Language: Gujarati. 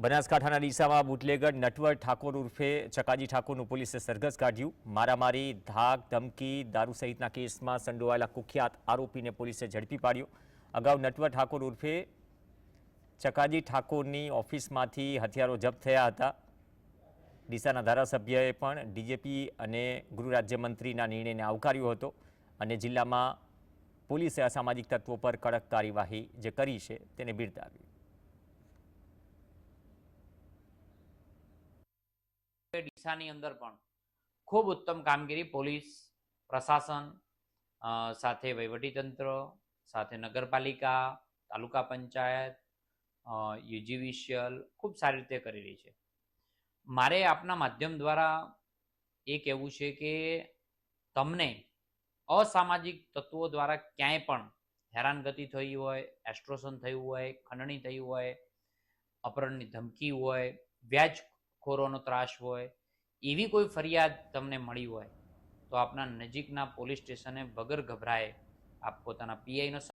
બનાસકાંઠાના ડીસામાં બુટલેગર નટવર ઠાકોર ઉર્ફે ચકાજી ઠાકોરનું પોલીસે સરઘસ કાઢ્યું. મારામારી, ધાક, ધમકી, દારૂ સહિતના કેસમાં સંડોવાયેલા કુખ્યાત આરોપીને પોલીસે ઝડપી પાડ્યો. અગાઉ નટવર ઠાકોર ઉર્ફે ચકાજી ઠાકોરની ઓફિસમાંથી હથિયારો જપ્ત થયા હતા. ડીસાના ધારાસભ્યએ પણ ડીજેપી અને ગૃહ રાજ્યમંત્રીના નિર્ણયને આવકાર્યો હતો અને જિલ્લામાં પોલીસે અસામાજિક તત્વો પર કડક કાર્યવાહી જે કરી છે તેને બિરદાવી. ડીસાની અંદર પણ ખૂબ ઉત્તમ કામગીરી પોલીસ, પ્રશાસન સાથે વહીવટીતંત્ર, સાથે નગરપાલિકા, તાલુકા પંચાયત યુજીવિશિયલ ખૂબ સારી રીતે કરી રહી છે. મારે આપના માધ્યમ દ્વારા એ કહેવું છે કે તમને અસામાજિક તત્વો દ્વારા ક્યાંય પણ હેરાનગતિ થઈ હોય એસ્ટ્રોશન થયું હોય, ખંડણી થઈ હોય, અપહરણની ધમકી હોય વ્યાજખોરોનો ત્રાસ હોય, એવી કોઈ ફરિયાદ તમને મળી હોય, તો આપના નજીકના પોલીસ સ્ટેશને વગર ગભરાએ, આપ પોતાના પીઆઈનો